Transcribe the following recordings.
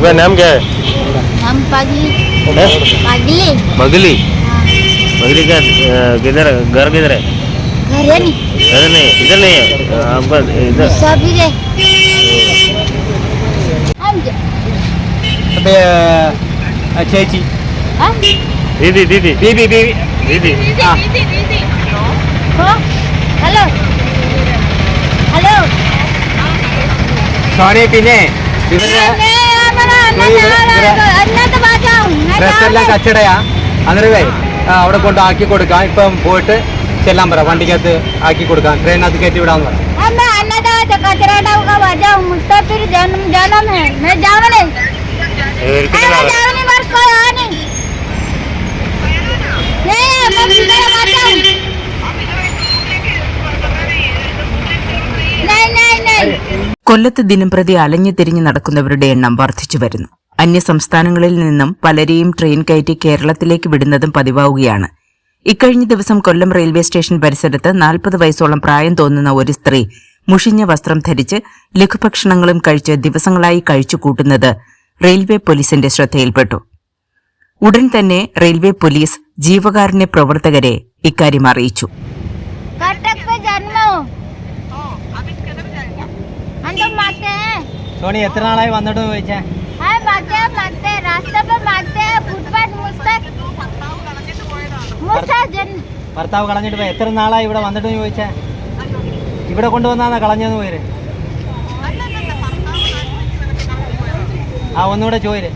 Tuhan nam ke? Nam pagi. Eh? Pagi. Magili. Ah. Magili kan? Eh, gar gider. Gar ya ni? Gar ni, gar ni. Ah, apa? Sabi ke? Anja. Tapi eh, Cici. Ah? Didi, Didi. Didi, Didi. Didi, Didi, Didi. Hello. Hello. Hello. Sorry, Pine. Pine. ഡ്രസ്സെല്ലാം കച്ചടയാ അന്നേരമേ അവിടെ കൊണ്ട് ആക്കി കൊടുക്കാം. ഇപ്പം പോയിട്ട് ചെല്ലാൻ പറ. വണ്ടിക്കകത്ത് ആക്കി കൊടുക്കാം. ട്രെയിനകത്ത് കയറ്റി വിടാന്ന് പറയാം ജനം ജനം കൊല്ലത്ത് ദിനം പ്രതി അലഞ്ഞു തിരിഞ്ഞു നടക്കുന്നവരുടെ എണ്ണം വർദ്ധിച്ചു വരുന്നു. അന്യസംസ്ഥാനങ്ങളിൽ നിന്നും പലരെയും ട്രെയിൻ കയറ്റി കേരളത്തിലേക്ക് വിടുന്നതും പതിവാവുകയാണ്. ഇക്കഴിഞ്ഞ ദിവസം കൊല്ലം റെയിൽവേ സ്റ്റേഷൻ പരിസരത്ത് നാൽപ്പത് വയസ്സോളം പ്രായം തോന്നുന്ന ഒരു സ്ത്രീ മുഷിഞ്ഞ വസ്ത്രം ധരിച്ച് ലഘുഭക്ഷണങ്ങളും കഴിച്ച് ദിവസങ്ങളായി കഴിച്ചു കൂട്ടുന്നത് റെയിൽവേ പോലീസിന്റെ ശ്രദ്ധയിൽപ്പെട്ടു. ഉടൻ തന്നെ റെയിൽവേ പോലീസ് ജീവകാരുണ്യ പ്രവർത്തകരെ ഇക്കാര്യം അറിയിച്ചു. സോണി എത്ര നാളായി വന്നിട്ട് ചോദിച്ചേ हाँ मारते हैं मारते हैं रास्ते पे मारते हैं फुटपाथ मुस्तक मुस्तक जन ഭർത്താവ് കളഞ്ഞിട്ട് പോയി എത്ര നാളായി ഇവിടെ വന്നിട്ട് ചോദിച്ചേ ഇവിടെ കൊണ്ടുവന്നാ കളഞ്ഞെന്ന് പോര് ആ ഒന്നുകൂടെ ചോര്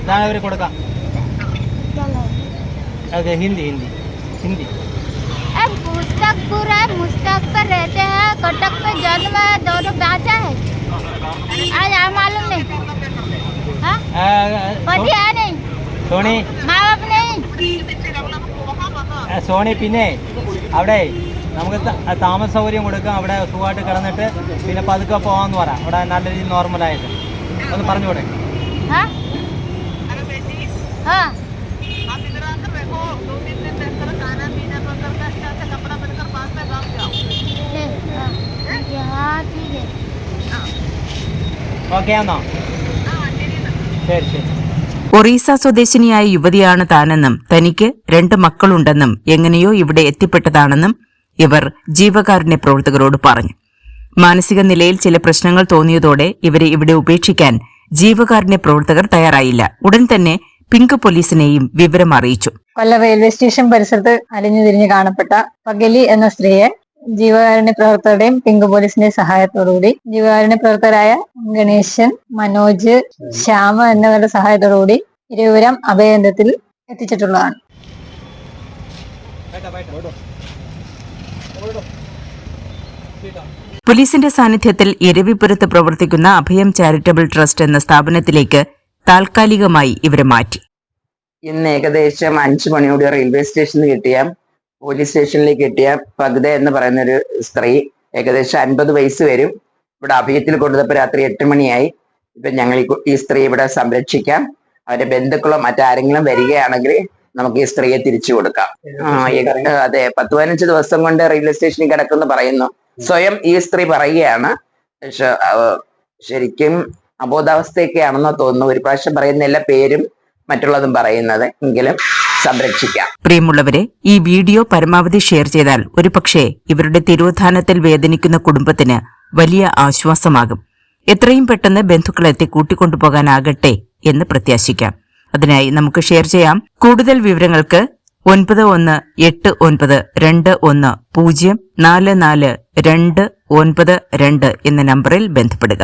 ഇതാണ് അവർ കൊടുക്കാം चलो ഓക്കെ ഹിന്ദി ഹിന്ദി ഹിന്ദി अब मुस्तकपुर है मुस्तक पे रहते हैं कटक पे जन्म है दोनों बाचा है आज यहाँ मालूम नहीं हाँ ആ, पति है नहीं സോണി माँ बाप नहीं ആ, സോണി പിന്നെ അവിടെ നമുക്ക് ത- ആ താമസ സൗകര്യം കൊടുക്കാം അവിടെ സുഖമായിട്ട് കിടന്നിട്ട് പിന്നെ പതുക്കെ പോകാമെന്ന് പറ അവിടെ നല്ല രീതിയിൽ നോർമലായിട്ട് ഒന്ന് പറഞ്ഞുകൂടെ हाँ ഓക്കെ ആണോ? ശരി ശരി. ഒറീസ സ്വദേശിനിയായ യുവതിയാണ് താനെന്നും തനിക്ക് രണ്ട് മക്കളുണ്ടെന്നും എങ്ങനെയോ ഇവിടെ എത്തിപ്പെട്ടതാണെന്നും ഇവർ ജീവകാരുണ്യ പ്രവർത്തകരോട് പറഞ്ഞു. മാനസിക നിലയിൽ ചില പ്രശ്നങ്ങൾ തോന്നിയതോടെ ഇവരെ ഇവിടെ ഉപേക്ഷിക്കാൻ ജീവകാരുണ്യ പ്രവർത്തകർ തയ്യാറായില്ല. ഉടൻ തന്നെ പിങ്ക് പോലീസിനെയും വിവരം അറിയിച്ചു. കൊല്ല റെയിൽവേ സ്റ്റേഷൻ പരിസരത്ത് അലിഞ്ഞു തിരിഞ്ഞു കാണപ്പെട്ട പകലി എന്ന സ്ത്രീയെ ജീവകാരുണ്യ പ്രവർത്തകരുടെയും പിങ്ക് പോലീസിന്റെ സഹായത്തോടുകൂടി ജീവകാരുണ്യ പ്രവർത്തകരായ ഗണേശൻ മനോജ് ശ്യാമ എന്നിവരുടെ സഹായത്തോടുകൂടി ഇരുവരം അഭയകേന്ദ്രത്തിൽ എത്തിച്ചിട്ടുള്ളതാണ്. പോലീസിന്റെ സാന്നിധ്യത്തിൽ ഇരവിപുരത്ത് പ്രവർത്തിക്കുന്ന അഭയം ചാരിറ്റബിൾ ട്രസ്റ്റ് എന്ന സ്ഥാപനത്തിലേക്ക് താൽക്കാലികമായി ഇവരെ മാറ്റി. ഇന്ന് ഏകദേശം അഞ്ചു മണിയോടെ റെയിൽവേ സ്റ്റേഷനിൽ കിട്ടിയ പോലീസ് സ്റ്റേഷനിലേക്ക് എത്തിയ പഗ്ദ എന്ന് പറയുന്ന ഒരു സ്ത്രീ ഏകദേശം അൻപത് വയസ്സ് വരും. ഇവിടെ അഭയത്തിൽ കൊണ്ടുവന്നപ്പോൾ രാത്രി എട്ട് മണിയായി. ഇപ്പൊ ഞങ്ങൾ ഈ സ്ത്രീ ഇവിടെ സംരക്ഷിക്കാം. അവരുടെ ബന്ധുക്കളോ മറ്റാരെങ്കിലും വരികയാണെങ്കിൽ നമുക്ക് ഈ സ്ത്രീയെ തിരിച്ചു കൊടുക്കാം. അതെ പത്ത് പതിനഞ്ച് ദിവസം കൊണ്ട് റെയിൽവേ സ്റ്റേഷനിൽ കിടക്കുന്നു പറയുന്നു. സ്വയം ഈ സ്ത്രീ പറയുകയാണ്. ശരിക്കും അബോധാവസ്ഥയൊക്കെയാണെന്നോ തോന്നുന്നു. ഒരു പ്രാവശ്യം പറയുന്ന എല്ലാ പേരും മറ്റുള്ളതും പറയുന്നത്. എങ്കിലും സംരക്ഷിക്കാം. പ്രിയമുള്ളവരെ ഈ വീഡിയോ പരമാവധി ഷെയർ ചെയ്താൽ ഒരുപക്ഷെ ഇവരുടെ തിരോധാനത്തിൽ വേദനിക്കുന്ന കുടുംബത്തിന് വലിയ ആശ്വാസമാകും. എത്രയും പെട്ടെന്ന് ബന്ധുക്കളെത്തി കൂട്ടിക്കൊണ്ടുപോകാനാകട്ടെ എന്ന് പ്രത്യാശിക്കാം. അതിനായി നമുക്ക് ഷെയർ ചെയ്യാം. കൂടുതൽ വിവരങ്ങൾക്ക് ഒൻപത് ഒന്ന് എട്ട് ഒൻപത് രണ്ട് ഒന്ന് പൂജ്യം നാല് നാല് രണ്ട് ഒൻപത് രണ്ട് എന്ന നമ്പറിൽ ബന്ധപ്പെടുക.